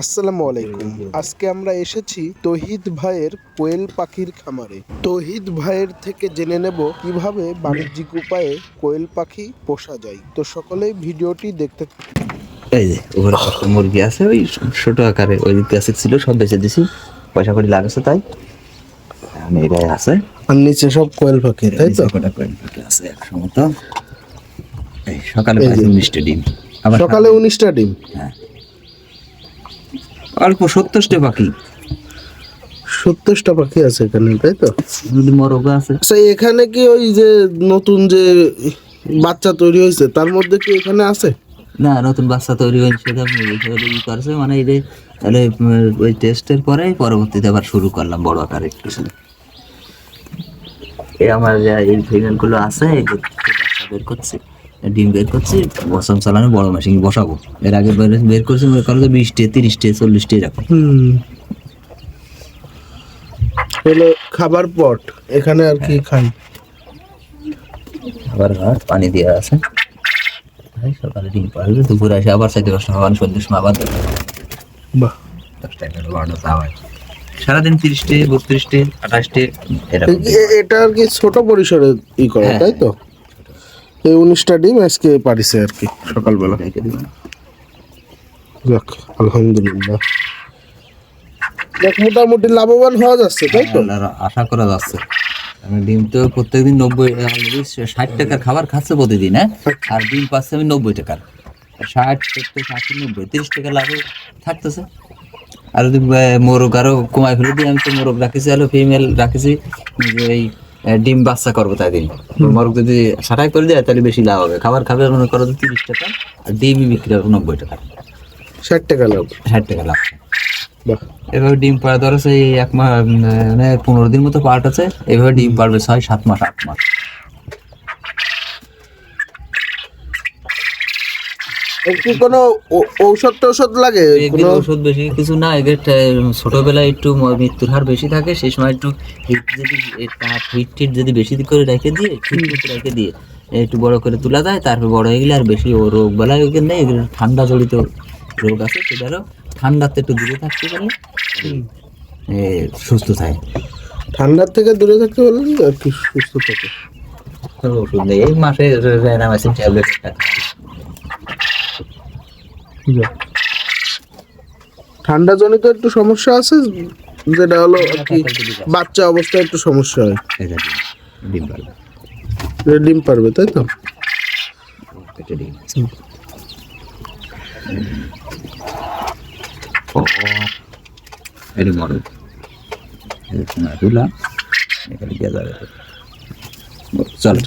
আসসালামু আলাইকুম। আজকে আমরা এসেছি তহিদ ভাইয়ের কোয়েল পাখির খামারে। তহিদ ভাইয়ের থেকে জেনে নেব কীভাবে বাণিজ্যিক উপায়ে কোয়েল পাখি পোষা যায়। তো সকলেই ভিডিওটি দেখতে এই যে ওখানে কত মুরগি আছে? ওই ছোট আকারে ওই প্লাস্টিক ছিল সব বেঁচে দিছি। পয়সা করে লাগাচ্ছে তাই। এখন এটাই আছে। আর নিচে সব কোয়েল পাখি তাই তো? কটা কয়েন পাখি আছে একশো মতো। এই সকালে পাইছি মিষ্টি ডিম। সকালে উনিশটা ডিম। হ্যাঁ। অল্প সত্তরটা পাখি। সত্তরটা পাখি আছে এখানে তাই তো? যদি মরগও আছে। আচ্ছা এখানে কি ওই যে নতুন যে বাচ্চা তৈরি হয়েছে তার মধ্যে কি এখানে আছে? না নতুন বাচ্চা তৈরি হয়েছে সেটা ই করছে। মানে এই যে তাহলে ওই টেস্টের পরে পরবর্তীতে আবার শুরু করলাম বড় আকারে একটু। এই আমার যা এই ফিমেল আছে বের করছি। ডিম বের করছি বসাম চালানো বড় মেশিন বসাবো। এর আগে বের করছি মনে করো যে বিশটে তিরিশটে চল্লিশটে এরকম। হলো খাবার পট এখানে আর কি খাই? আবার ঘাট পানি দেওয়া আছে। সকালে ডিম পাড়বে দুপুরে আসে আবার সাইডে দশটা খাবার সন্ধ্যের সময় আবার বাহ। দশটা এগারো বারোটা খাবার সারাদিন তিরিশটে বত্রিশটে আঠাশটে এটা আর কি ছোট পরিসরে ই করে হ্যাঁ। তাই তো? এই উনিশটা ডিম আজকে পারিছে আর কি সকালবেলা। রেখে যাক আলহামদুলিল্লাহ। যাক মোটামুটি লাভবান হওয়া যাচ্ছে তাই তো? আশা করা যাচ্ছে। আমি ডিম তো প্রত্যেকদিন নব্বই ষাট টাকার খাবার খাচ্ছে প্রতিদিন হ্যাঁ? আর ডিম পাচ্ছে আমি নব্বই টাকার। ষাট সত্তর ষাট নব্বই তিরিশ টাকা লাভে থাকতেছে। আর যদি মোরগ আরও কমাই ফেলে দিই আমি তো মোরগ রাখেছি হলো ফিমেল রাখেছি। যে এই ডিম বাচ্চা করব তাই দিন। মরগ যদি সাটাই করে দেয় তাহলে বেশি লাভ হবে। খাবার খাবে মনে করো তিরিশ টাকা আর ডিমই বিক্রি হবে নব্বই টাকা। ষাট টাকা লাভ। ষাট টাকা লাভ। এভাবে ডিম পাড়া ধরো সেই এক মাস মানে পনেরো দিন মতো পার্ট আছে এভাবে ডিম পাড়বে ছয় সাত মাস আট মাস। কি কোনো ঔষধ টৌষধ লাগে এগুলো কোনো ওষুধ বেশি কিছু না এদের ছোটবেলায় একটু মৃত্যুর হার বেশি থাকে সেই সময় একটু হিট যদি হিট টিট যদি বেশি করে রেখে দিয়ে ঠিক রেখে দিয়ে একটু বড় করে তোলা যায় তারপর বড় হয়ে গেলে আর বেশি ও রোগ বেলায় ওকে নেই এগুলো ঠান্ডা জড়িত রোগ আছে সেটারও ঠান্ডাতে একটু দূরে থাকতে পারলে এ, সুস্থ থাকে ঠান্ডার থেকে দূরে থাকতে পারলে কি সুস্থ থাকে ওষুধ নেই এই মাসে ট্যাবলেট একটা। ঠান্ডা জনিত একটু সমস্যা আছে যেটা হলো কি বাচ্চা অবস্থায় একটু সমস্যা হয়। ডিম ডিম পারবে। ডিম পারবে তাই তো? চলো।